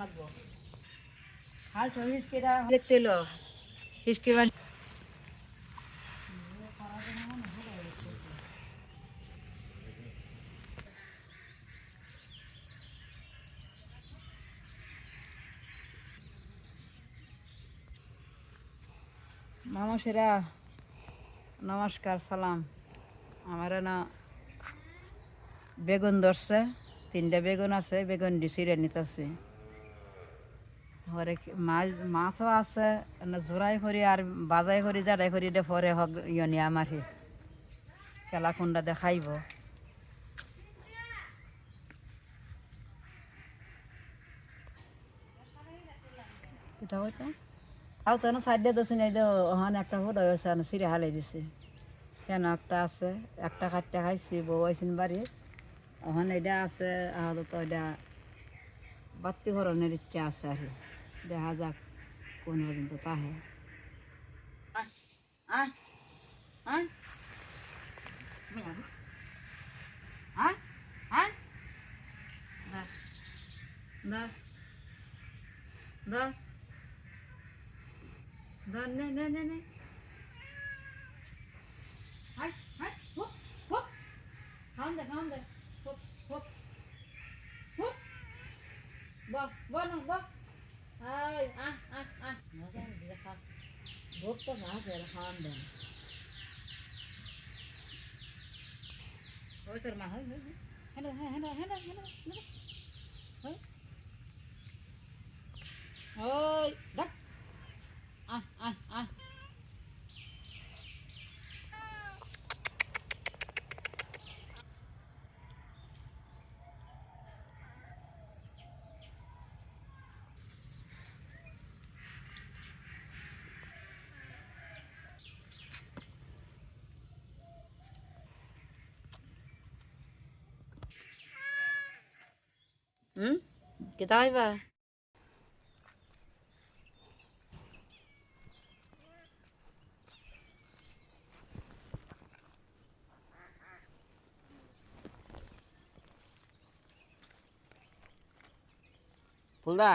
লাগবো। হাল মানুষেরা নমস্কার, সালাম। আমার না বেগুন ধরছে, তিনটা বেগুন আছে, বেগুন চিড়ে নিতেছে। পরে মাছ মাছও আছে জোড়াই করি আর বাজাই করি জারাই করি দে পরে হক ইয়নি আমারে খেলা কুন্ডা দেখাইব। তাও তো? সাইড দিয়ে দোষে নেই দে ওখানে একটা ফুট হয়েছে সিরে হালাই দিছে। কেন একটা আছে, একটা কাটতে খাইছি বউ আইসিন বাড়ি ওখানে এটা আছে আপাতত এটা বাত্তি ধরনের ইচ্ছা আছে আর। দেখা যাক কোন পর্যন্ত তাহে নে, নে, নে, নে। আয়, আয়, হুপ, হুপ। খাওন দে, খাওন দে। হুপ, হুপ, হুপ। বাহ, বাহ না, বাহ। আয়, আহ, আহ, আহ। মজা হয়েছে, খা। ভোগ তো মাছ এর খাওয়ান দেন ওই তোর মা হয় হ্যাঁ হ্যাঁ হ্যাঁ হ্যাঁ হ্যাঁ হ্যাঁ ওই দেখ হইবা ফুলদা,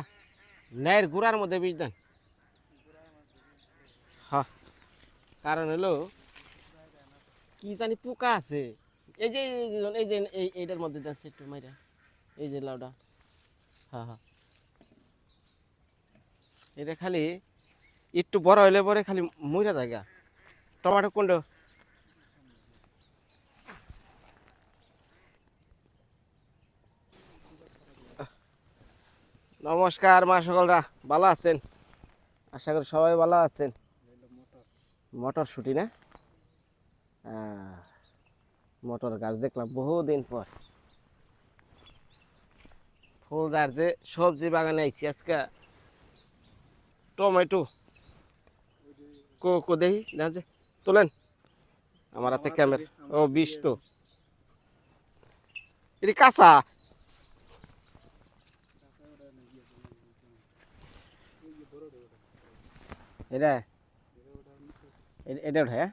ন্যায়ের গুড়ার মধ্যে বীজ দেন। কারণ হলো, কি জানি পোকা আছে। এই যে এই যে এই যে, এই এইটার মধ্যে যাচ্ছে একটু মাইরা। এই যে লাউডা। হ্যাঁ হ্যাঁ। এটা খালি একটু বড় হইলে পরে খালি মইরা জায়গা টমাটো কুণ্ড নমস্কার মা সকলরা, ভালো আছেন? আশা করি সবাই ভালো আছেন। মটর শুটি না? মটর গাছ দেখলাম বহুদিন পর। ফুলদার যে সবজি বাগানে আইছি আজকে টমেটো। কো কো দেখি না যে তোলেন। আমার হাতে ক্যামেরা। ও বিষ তো। এটি কাঁচা। এটা? এটা ওঠে হ্যাঁ?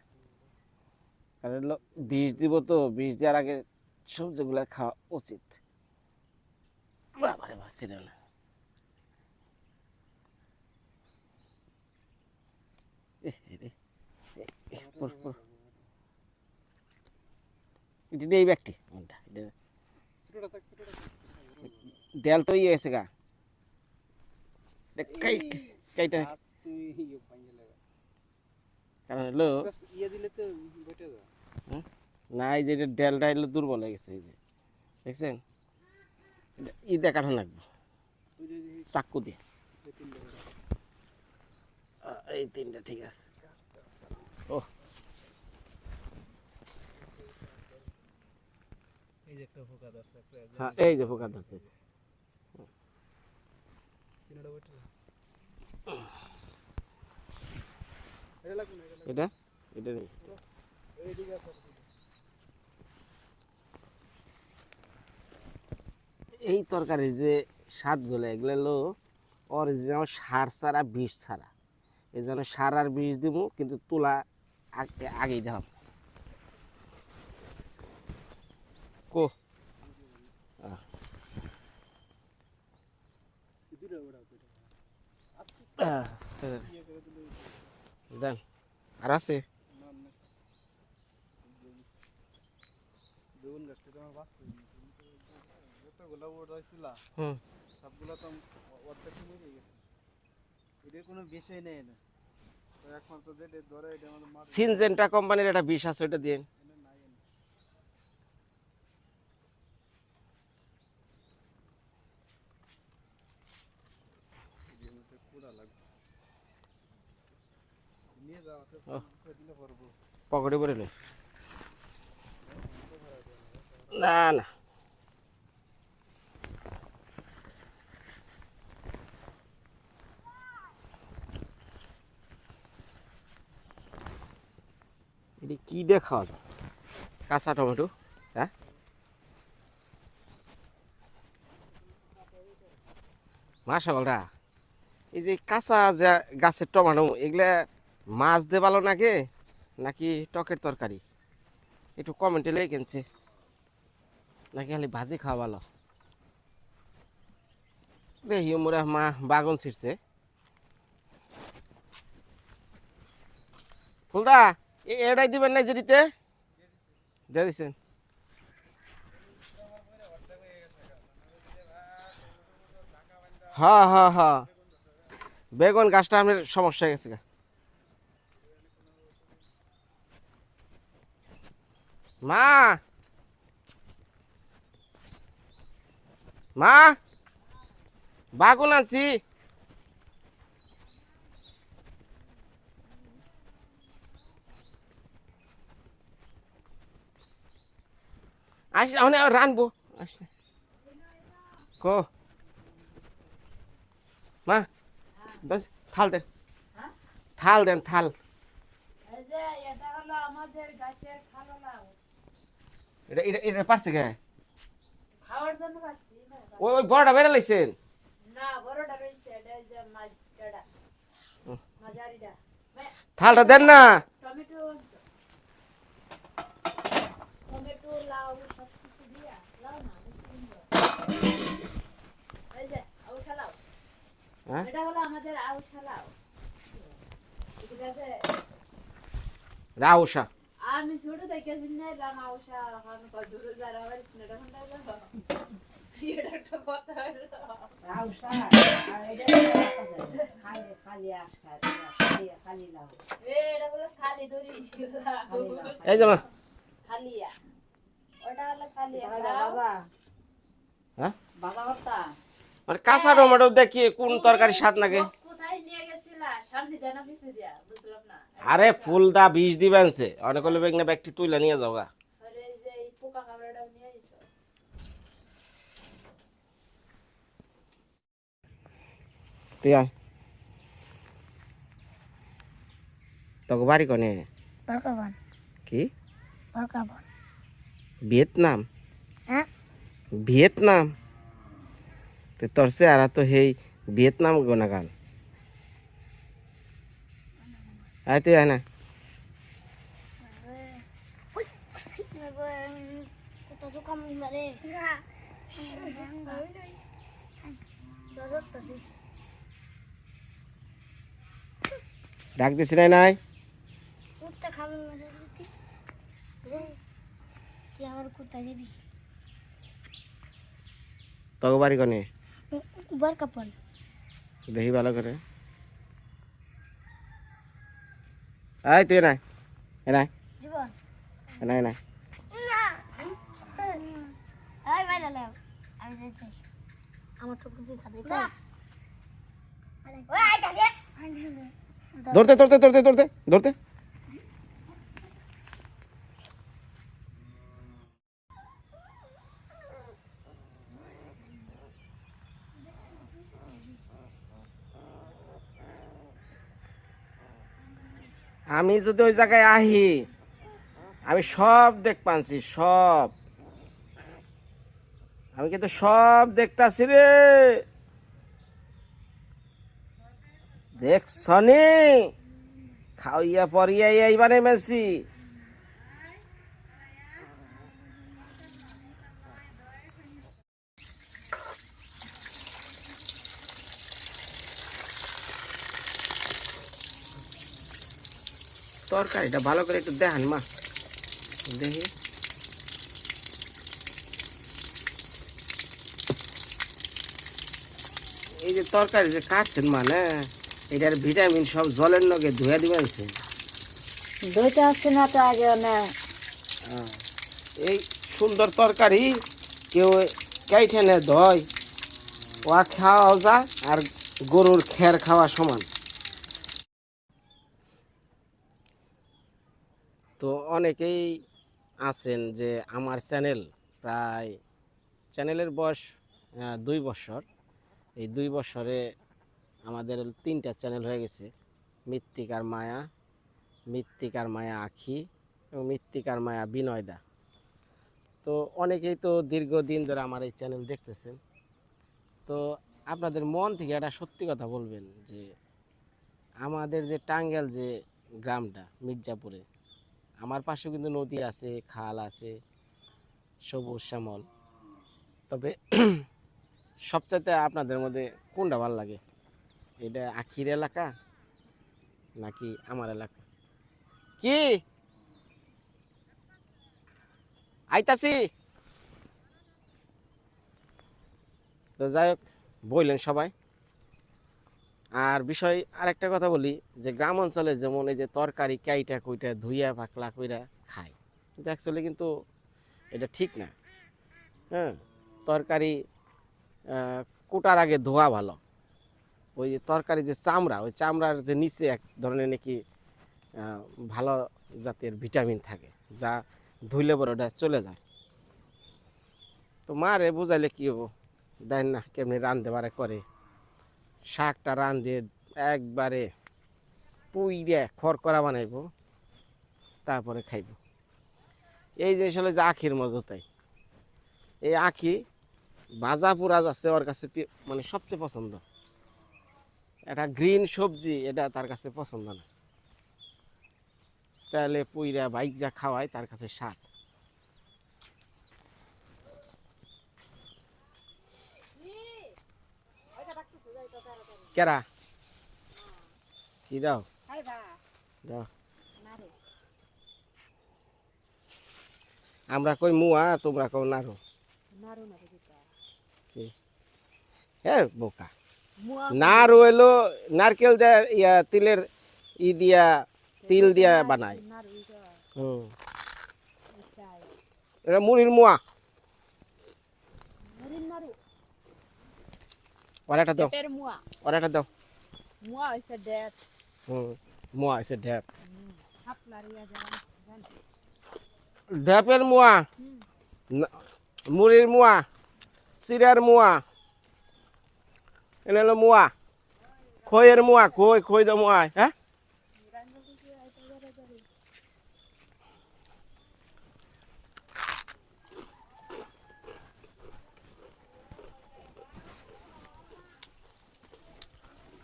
কারণ বীজ দিব তো বীজ দেওয়ার আগে সবজিগুলো খাওয়া উচিত। বাবা না এ, পড়, পড়। এটা এই ব্যাগটি ডেল তো ইয়ে গা। এটা কাইট। কারণ হলো না এই যে এটা ডেলটা হলো দুর্বল হয়ে গেছে এই যে। দেখছেন? এটা ই দেখানো লাগবে। চাকু দিয়ে। এই তিনটা ঠিক আছে। ও হ্যাঁ এই যে পোকা ধরছে। এটা? এটা নেই। এই তরকারির যে স্বাদগুলো, এগুলো হলো অরিজিনাল সার ছাড়া বিষ ছাড়া। এই জন্য সার আর বিষ দিব কিন্তু তুলা আগে, আগেই দেওয়া কো আর আছে বেগুন গাছটা তো আমার বাঁচতে হয়েছিল সবগুলো তো অর্ধেক মরে গেছে। কোনো বিষয় নেই না তো একমাত্র যেটা ধরে এটা আমাদের সিনজেন্টা কোম্পানির একটা বিষ আছে ওটা পারব পকেটে পরে না না। এটি কি দিয়ে খাওয়া যায়? কাঁচা টমেটো হ্যাঁ? মাসাবলরা এই যে কাঁচা যে গাছের টমেটো, এগুলা মাছ দিয়ে ভালো নাকি? নাকি টকের তরকারি? একটু কমেন্টে লেগে কিনছে। নাকি খালি ভাজি খাওয়া ভালো? দেখি মোরা মা বাগন ছিটছে ফুলদা এটাই দিবেন না জেরিতে দিয়ে দিচ্ছেন। হ্যাঁ হ্যাঁ হ্যাঁ। বেগুন গাছটা আপনার সমস্যা হয়ে গেছে। মা! মা! বাগুন আনছি। আস অনেক রানবো। আস কো। মা বাস থাল দেন হ্যাঁ? থাল দেন থাল। এটা হলো আমাদের গাছের খালো লাউ এটা এটা পারছে কে? খাওয়ার জন্য পারছি ওই ওই বড়টা বেড়ে লাইছেন? না বড়টা রয়েছে এটা যে মাছ এটা। মাঝারিটা থালটা দেন না। টমেটো লাউ সব কিছু দিয়া লাউ না বেশি সুন্দর। এই যে আউশা লাউ হ্যাঁ? এটা হলো আমাদের আউশা লাউ। ঠিক আছে আমি ছোট থেকে শুনলাম আউশা এখন কত যারা আবার সিনেটা ফোনটা এটা একটা কথা হলো। আউশা আর এটা খালি খালি আস খালি খালি এটা হলো খালি দড়ি। এই যে খালিয়া। ওটা হলো খালিয়া বাবা বাবা। হ্যাঁ? বাবা বাবা মানে কাঁচা টমেটো দেখি কোন তরকারি স্বাদ লাগে আরে ফুল ফুলদা বিষ দিবেন সে অনেক হলে বেগনে ব্যাগটি তুইলা নিয়ে যাও গা। তুই আয়। তোকে বাড়ি কনে? কি? ভিয়েতনাম? হ্যাঁ? ভিয়েতনাম? তো তোর সে আর তো হেই ভিয়েতনাম গোনাগাল আয় তুই আয় না। ডাক দিস নাই নাই। তোকে বাড়ি কনে। বরকাপন দেখি ভালো করে আয় তুই নাই নাই নাই নাই আই আই ধরতে ধরতে ধরতে ধরতে ধরতে আমি যদি ওই জায়গায় আহি, আমি সব দেখ পানছি, সব। আমি কিন্তু সব দেখতাছি রে। দেখছনি? খাওয়াইয়া পরিয়া এইবারে মেসি। তরকারিটা ভালো করে একটু দেখান মা দেখি এই যে তরকারি যে কাটছেন মানে এটার ভিটামিন সব জলের নগে ধুয়ে দিবেন। দইটা আসছে না তো আগে না হ্যাঁ। এই সুন্দর তরকারি কেউ কাইঠেনে ধয় ওয়া খাওয়াও যা আর গরুর খের খাওয়া সমান তো অনেকেই আছেন যে আমার চ্যানেল প্রায়, চ্যানেলের বয়স দুই বছর। এই দুই বছরে আমাদের তিনটা চ্যানেল হয়ে গেছে। মৃত্তিকার মায়া মৃত্তিকার মায়া আখি এবং মৃত্তিকার মায়া বিনয়দা। তো অনেকেই তো দীর্ঘদিন ধরে আমার এই চ্যানেল দেখতেছেন। তো আপনাদের মন থেকে একটা সত্যি কথা বলবেন যে আমাদের যে টাঙ্গাইল যে গ্রামটা, মির্জাপুরে আমার পাশেও কিন্তু নদী আছে, খাল আছে, সবুজ শ্যামল। তবে সবচাইতে আপনাদের মধ্যে কোনটা ভালো লাগে? এটা আখির এলাকা নাকি আমার এলাকা? কি? আইতাছি! তো যাই হোক বললেন সবাই। আর বিষয় আরেকটা কথা বলি, যে গ্রাম অঞ্চলে যেমন এই যে তরকারি কাইটা কুইটা ধুইয়া পাকলা কইরা খায়, কিন্তু অ্যাকচুয়ালি কিন্তু এটা ঠিক না। হ্যাঁ তরকারি কোটার আগে ধোয়া ভালো। ওই যে তরকারি যে চামড়া, ওই চামড়ার যে নিচে এক ধরনের নাকি ভালো জাতের ভিটামিন থাকে, যা ধুইলে পরে ওটা চলে যায়। তো মারে বুঝাইলে কী হব? দেন না, কেমনি রান্ধতে পারে, করে। শাকটা রান দিয়ে একবারে পুইরে খড়করা বানাইবো, তারপরে খাইব। এই যে আসলে যে আখির মজতাই এই আখি ভাজা পুরা যাচ্ছে ওর কাছে মানে সবচেয়ে পছন্দ। এটা গ্রিন সবজি, এটা তার কাছে পছন্দ না। তাহলে পুইরা বাইক যা খাওয়ায় তার কাছে স্বাদ। কেরা কি দাও দাও আমরা কই মুয়া তোমরা কও নারু কি? হ্যাঁ বোকা নাড়ু এলো নারকেল দেয়া ইয়া তিলের ই দিয়া তিল দিয়া বানায় হুম এটা মুড়ির মুয়া ওরাটা দাও মুয়া একটা দাও মুয়া হইছে ডেট হুম মুয়া ইয়া যেমন ঢ্যাপের মুয়া মুড়ির মুয়া চিরার মুয়া এনে হলো মুয়া খয়ের মুয়া খই খই দা মুয়া হ্যাঁ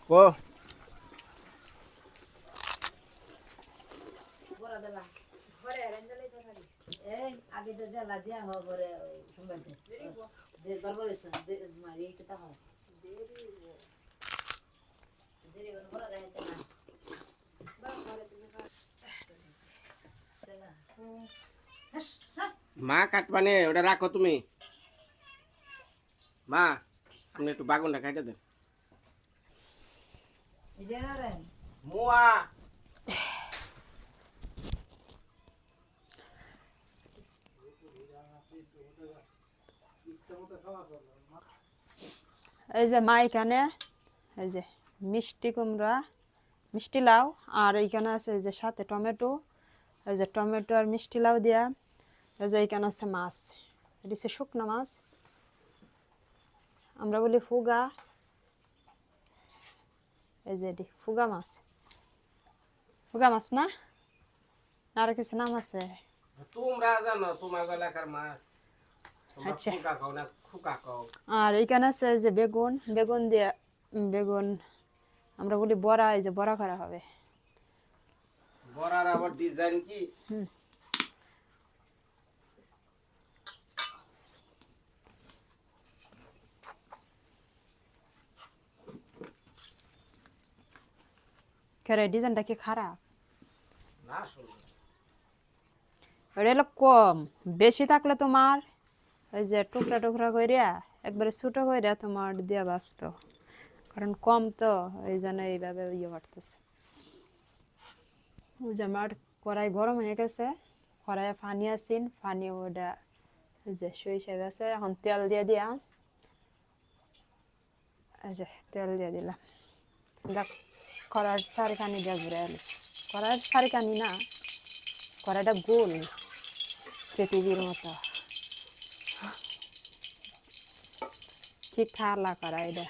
কো এই আগে তো জ্বালা দিয়া হওয়া পরে শুনবেন যে গড়বড় হয়েছে মারি কেটা হয় দেরি না মা কাটবানে ওটা রাখো তুমি। মা আপনি একটু বাগুনটা কাটে দেন। মুয়া এই যে মা এখানে এই যে মিষ্টি কুমড়া মিষ্টি লাউ আর এইখানে আছে এই যে সাথে টমেটো এই যে টমেটো আর মিষ্টি লাউ দিয়া এই যে এইখানে আছে মাছ। এটি হচ্ছে শুকনো মাছ। আমরা বলি ফুগা। এই যে এটি ফুগা মাছ। ফুগা মাছ না? আর কিছু নাম আছে? তোমরা জানো তোমার এলাকার মাছ। আচ্ছা। আর এইখানে আছে যে বেগুন। বেগুন দিয়ে বেগুন আমরা বলি বড়া এই যে বড়া করা হবে। বড়ার আবার ডিজাইন কি? কেরে ডিজাইনটা কি খারাপ না কম বেশি থাকলে তোমার ওই যে টুকরা টুকরা করিয়া একবারে ছোটো করিয়া তোমার দিয়া বাঁচত কারণ কম তো এই জন্য এইভাবে ইয়ে করতেছে ওই যে আমার কড়াই গরম হয়ে গেছে কড়াইয়ে পানি আসিন পানি ওটা যে সরিষা গেছে এখন তেল দিয়ে দিয়া এই যে তেল দিয়ে দিলাম দেখ কড়ার সারিখানি দিয়ে ঘুরে এলি কড়ার সারিখানি না কড়াইটা গোল পৃথিবীর মতো। কি ঠালা কড়াইটা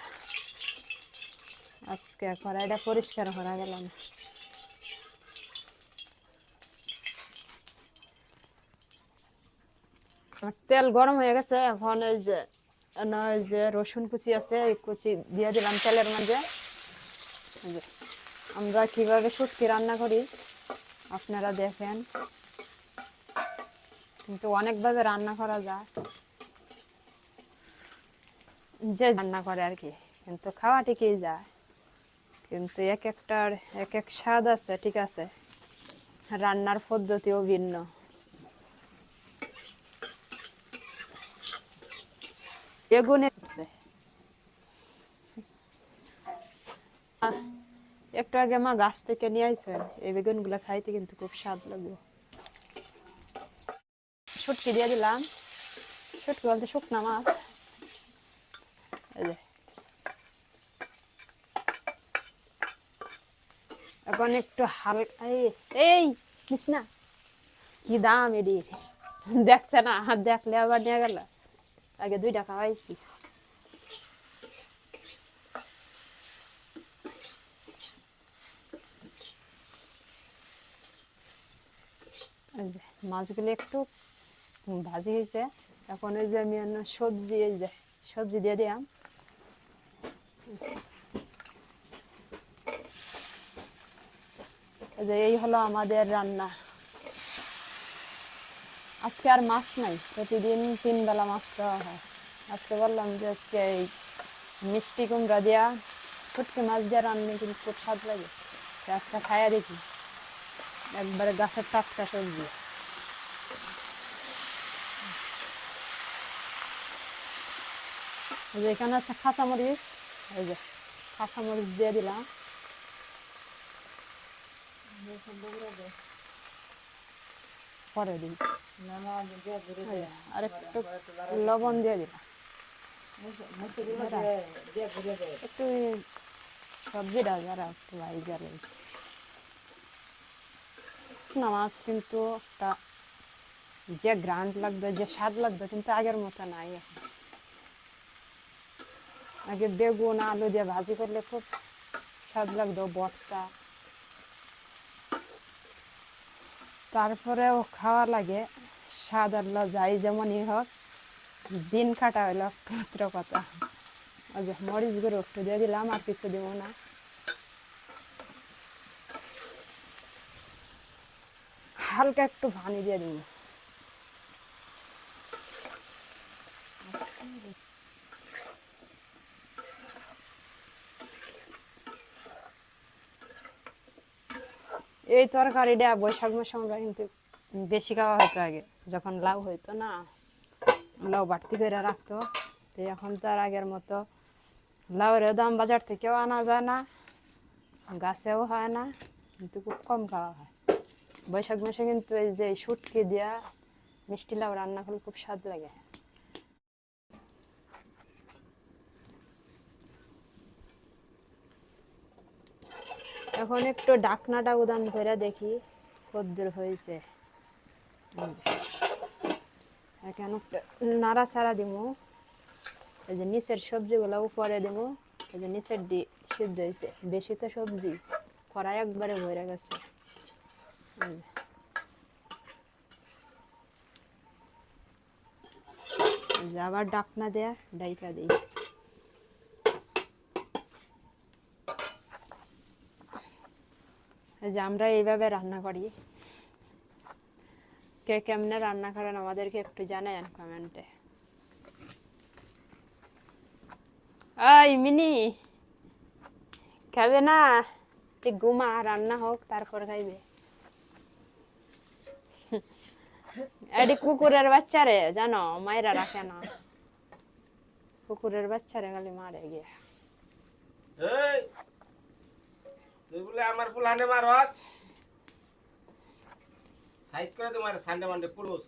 আজকে কড়াইটা পরিষ্কার করা গেল না। তেল গরম হয়ে গেছে, এখন ওই যে যে রসুন কুচি আছে কুচি দিয়ে দিলাম তেলের মাঝে আমরা কীভাবে শুটকি রান্না করি, আপনারা দেখেন। কিন্তু অনেকভাবে রান্না করা যায়। যে রান্না করে আর কি, কিন্তু খাওয়া ঠিকই যায়। কিন্তু এক একটার এক এক স্বাদ আছে, ঠিক আছে। রান্নার পদ্ধতিও ভিন্ন। বেগুনে উঠছে। আহ, একটু আগে মা গাছ থেকে নিয়ে আইসেন এই বেগুনগুলো খাইতে কিন্তু খুব স্বাদ লাগবে শুটকি দিয়ে দিলাম। শুটকি বলতে শুকনা মাছ। এখন একটু হালকা এই নিস না। কি দাম এটির দেখছে না, হাত দেখলে আবার নিয়ে গেল। আগে দুই টাকা পাইছি এই যে মাছগুলো একটু ভাজি হয়েছে। এখন এই যে আমি সবজি, এই যে সবজি দিয়ে দিলাম। যে এই হলো আমাদের রান্না। আজকে আর মাছ নাই, প্রতিদিন তিন বেলা মাছ খাওয়া হয়। আজকে বললাম যে আজকে এই মিষ্টি কুমড়া দিয়া, ফুটকি মাছ দিয়ে রান্না কিন্তু খুব স্বাদ লাগে। আজকে খাইয়া দেখি। একবারে গাছের টাটকা সবজি যে এখানে আছে কাঁচামরিচ, এই যে কাঁচামরিচ দিয়ে দিলাম। পরে দিই। আর একটু লবণ দিয়ে দিলাম। একটু সবজিটা যারা একটু লাগে না মাছ কিন্তু একটা যে গ্রান্ড লাগবে যে স্বাদ লাগবে কিন্তু আগের মতো নাই এখন আগে বেগুন আলু দিয়ে ভাজি করলে খুব স্বাদ লাগতো বটটা তারপরেও খাওয়া লাগে স্বাদ আল্লাহ যাই যেমনই হোক দিন কাটা হইল মাত্র কথা মরিচ গুঁড়ো একটু দিয়ে দিলাম আর কিছু দিব না হালকা একটু পানি দিয়ে দিব। এই তরকারিটা বৈশাখ মাসে আমরা কিন্তু বেশি খাওয়া হতো আগে, যখন লাউ হইতো না, লাউ বাড়তি করে রাখতো। তো এখন তো আর আগের মতো লাউয়ের দাম বাজার থেকেও আনা যায় না, গাছেও হয় না, কিন্তু খুব কম খাওয়া হয়। বৈশাখ মাসে কিন্তু এই যে শুটকি দিয়া মিষ্টি লাউ রান্না করলে খুব স্বাদ লাগে। এখন একটু ডাকনাটা উদান করে দেখি কদ্দূর হয়েছে। এখন নাড়া ছাড়া দিব এই যে নিচের সবজিগুলো উপরে দিব এই যে নিচের ডি সিদ্ধ হয়েছে। বেশি তো সবজি। কড়াই একবারে ভরে গেছে। আবার ডাকনা দেয়া, ডাইকা দিই। যে আমরা এইভাবে রান্না করি। কে কেমনে রান্না করেন আমাদেরকে একটু জানান কমেন্টে। এই মিনি, খাবে না? তুই ঘুমা, রান্না হোক, তারপর খাইবে। এটি কুকুরের বাচ্চারে জানো মায়েরা রাখে না। কুকুরের বাচ্চারে খালি মারে গিয়ে। তুই বলে আমার ফুলানে মারস। সাইজ করে তোমার সানডে মানডে পুরুষ।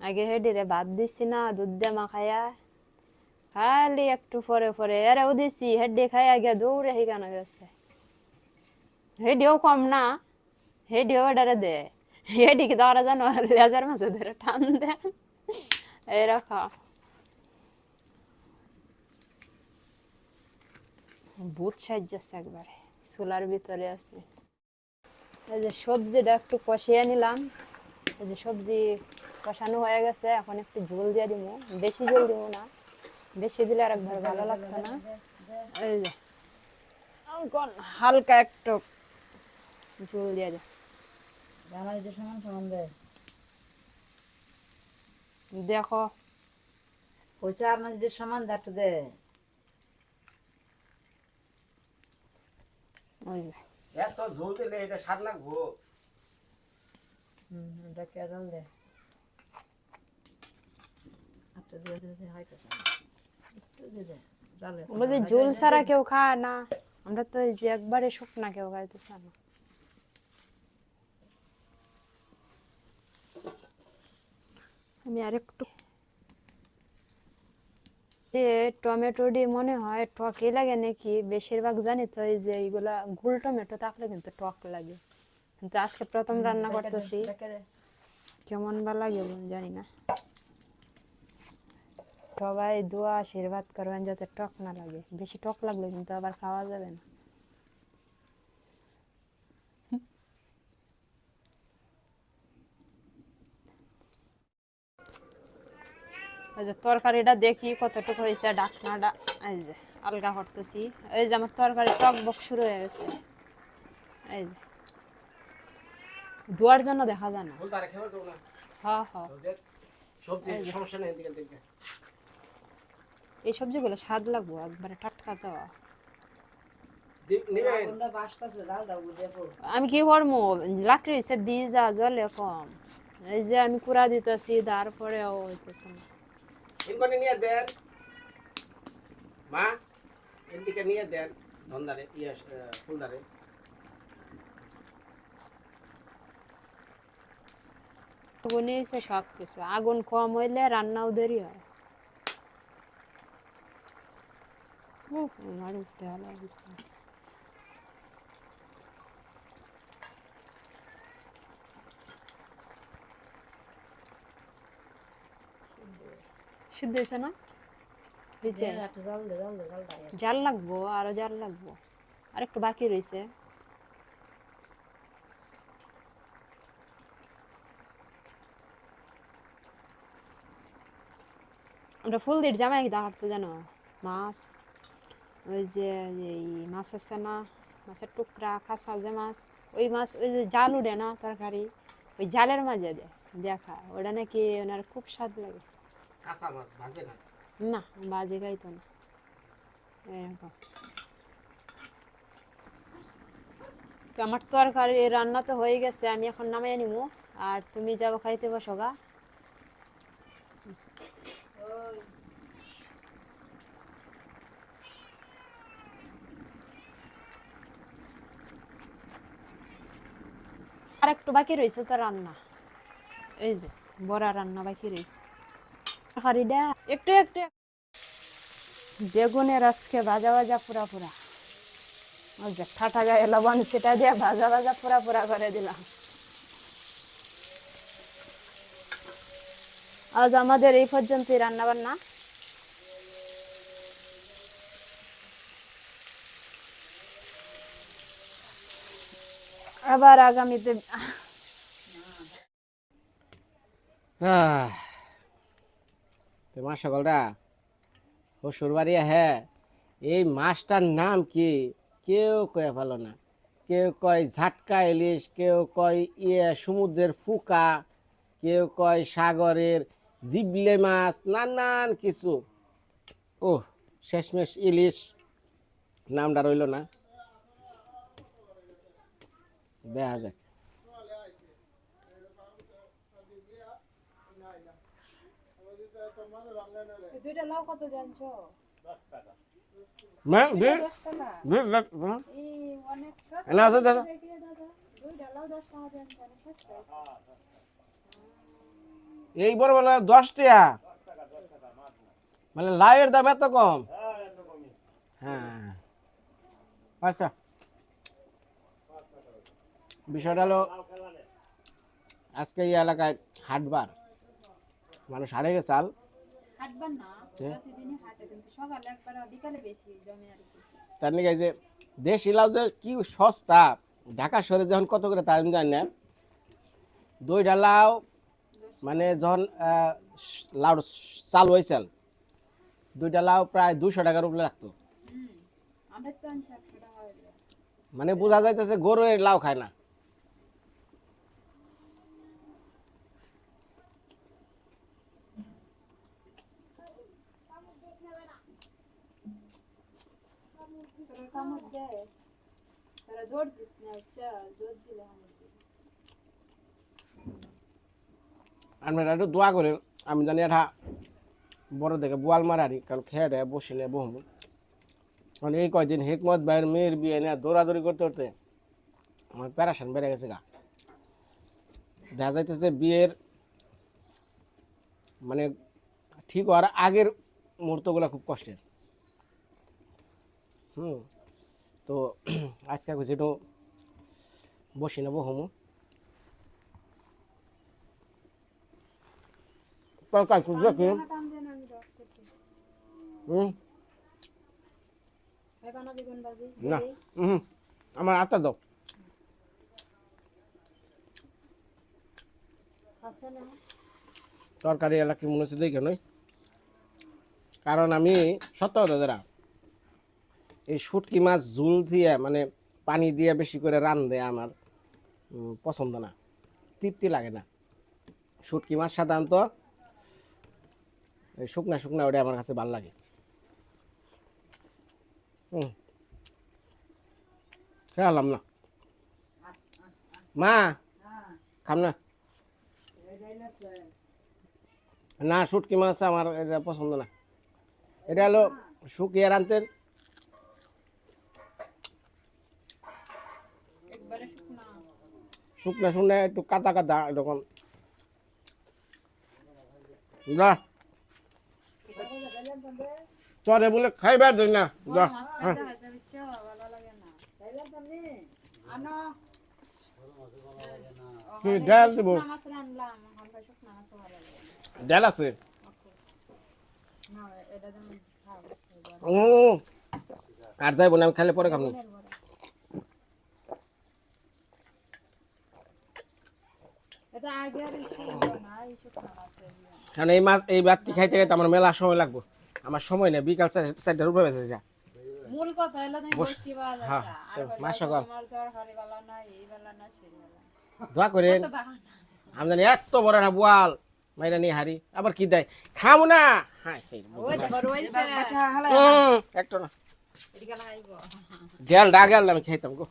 আগে হেডিরে ভাত দিছি না দুধ দিয়ে মাখাইয়া খালি একটু পরে পরে এরাও দিছি হেডি খাই আগে দৌড়ে হিকানো গেছে। হেডিও কম না হেডিও অর্ডারে দে। হেডিকে ধরা জানো লেজার মাঝে ধরে টান দে এরকম ভূত সাহায্যাচ্ছে একবারে চুলার ভিতরে আছে এই যে সবজিটা একটু কষিয়ে নিলাম এই যে সবজি কষানো হয়ে গেছে এখন একটু ঝোল দিয়ে দিব বেশি ঝোল দিব না বেশি দিলে আর একবার ভালো লাগতো না এই যে হালকা একটু ঝোল দিয়ে দে জানা সমান সমান দেয়। দেখো। কইছে আর না যে সমান দেয়। একটু দে ওই যে। এত ঝোল দিলে এটা স্বাদ লাগবো? হুম এটা কে জল দে দিয়ে দিতে ঝোল ছাড়া কেউ খায় না। আমরা তো এই যে একবারে শুকনা কেউ খাইতেছে না। আমি আরেকটু। এ টমেটো দিয়ে মনে হয় টকই লাগে নাকি? বেশিরভাগ জানি তো এই যে এইগুলা গুল টমেটো থাকলে কিন্তু টক লাগে। কিন্তু আজকে প্রথম রান্না করতেছি। কেমন বা লাগে জানি না। সবাই দোয়া আশীর্বাদ করবেন যাতে টক না লাগে। বেশি টক লাগলে কিন্তু আবার খাওয়া যাবে না। ওই যে তরকারিটা দেখি কতটুকু হয়েছে ডাকনাটা এই যে আলগা করতেছি। এই যে আমার তরকারি টক বক শুরু হয়ে গেছে। এই যে। ধোয়ার জন্য দেখা যায় না। হ্যাঁ হ্যাঁ সবজি এই সবজিগুলো স্বাদ লাগবো একবারে টাটকা তো। আমি কি করব? লাকড়ি সে ভিজা জলে কম। এই যে আমি কুড়া দিতেছি তারপরেও হইতেছে না। ইনকনে নিয়ে দেন। মা এদিকে নিয়ে দেন ধন্দারে ইয়ে ফুলদারে আগুনে এসে সব কিছু আগুন কম হইলে রান্নাও দেরি হয়। উফ, আমার উঠতে সিদ্ধ হয়েছে না? একটু জল লাগবো আরও জাল লাগবো। আর একটু বাকি রয়েছে। আমরা ফুল দিয়ে জামাই দেখাতে জানো? মাছ ওই যে এই মাছ আছে না মাছের টুকরা খাসা যে মাছ ওই মাছ ওই যে জাল উঠে না তরকারি ওই জালের মাঝে দেয় দেখা ওটা নাকি ওনার খুব স্বাদ লাগে। ভাজে না? বাজে খাইতো না। এরকম। তো আমার তরকারি রান্না তো হয়ে গেছে, আমি এখন নামাই নিব আর তুমি যাব খাইতে বসো গা। আর একটু বাকি রয়েছে তো রান্না। এই যে, বড়া রান্না বাকি রয়েছে তরকারিটা একটু একটু। বেগুনের আজকে ভাজা ভাজা, পুরা পুরা। যে ঠাটা গায়ে লবণ, সেটা দিয়ে ভাজা ভাজা, পুরা পুরা করে দিলাম। আজ আমাদের এই পর্যন্তই রান্না বান্না আবার আগামীতে তো মা সকলরা শ্বশুর বাড়ি হ্যাঁ এই মাছটার নাম কি? কেউ কয়ে ভালো না। কেউ কয় ঝাটকা ইলিশ, কেউ কয় ইয়ে সমুদ্রের ফুকা, কেউ কয় সাগরের জিবলে মাছ, নানান কিছু। ও শেষমেশ ইলিশ নামটা রইল না। দেখা যাক। দুইটা লাউ কত জানছো। এই এনে আছে দাদা। বড় বড় দশ টাকা। মানে লাইয়ের দাম এত কম। হ্যাঁ। আচ্ছা। বিষয়টা হলো আজকে এই এলাকায় হাটবার। মানুষ হারে গেছে চাল তার নিয়ে যে দেশি লাউ যে কি সস্তা ঢাকা শহরে যখন কত করে তা আমি জানি না। দুইটা লাউ মানে যখন লাউ চালু হয়েছিল দুইটা লাউ প্রায় দুশো টাকার উপরে লাগতো। হুম আমরা তো আনছি একশো টাকা হইল মানে বোঝা যাইতেছে গরু লাউ খায় না তোরা কামড় একটু দোয়া করে, আমি জানি এটা বড় দেখে বোয়াল মারারি, কারণ খেয়ে দেয় বসে নেয় বহু কারণ এই কয়দিন হেকমত ভাইয়ের মেয়ের বিয়ে নিয়ে দৌড়াদৌড়ি করতে করতে আমার প্যারাশান বেড়ে গেছে গা। দেখা যাইতেছে বিয়ের মানে ঠিক হওয়ার আগের মুহূর্তগুলো খুব কষ্টের। হুম তো আজকে একটু বসে নেব হুমু। তরকারি না আমার আটা দাও। তরকারি এলাকা মনে হচ্ছে দেখে নই কারণ আমি সত্য কথা দাদা এই শুটকি মাছ ঝুল দিয়ে মানে পানি দিয়ে বেশি করে রান দেয় আমার পছন্দ না, তৃপ্তি লাগে না। শুটকি মাছ সাধারণত, এই শুকনা শুকনা ওটা আমার কাছে ভালো লাগে। হুম খেলাম না। মা, খাম না। না, শুটকি মাছ আমার এটা পছন্দ না। এটা হলো শুকিয়ে রানতেন একবারে শুকনা শুকনা শুকনা একটু কাদা কাদা এরকম। যা। চরে বলে খাইবার দই না যা মাছ হ্যাঁ খাইতে হয়তো ইচ্ছা ভালো লাগে না। তাইলে তুমি আনো। কি ডাল দেবো। ডাল আছে? আর যাইব না আমি খাইলে পরে খাব এটা আগে আর ইস্যু না এই শুকনা মাছের ইয়ে। কারণ এই মাছ এই বাতটি খাইতে খাইতে আমার মেলা সময় লাগবে। আমার সময় নেই বিকাল চারটার উপরে বেঁচে যা মূল কথা হলো তুমি বসি ভালো হ্যাঁ, সকাল। না না দোয়া করেন। আমি জানি এত বড় একটা বোয়াল মাইরা নিয়ে হারি। আবার কি দেয়? খামু না। হ্যাঁ ঠিক একটা না। গেল ডা গেল আমি খাইতাম গো।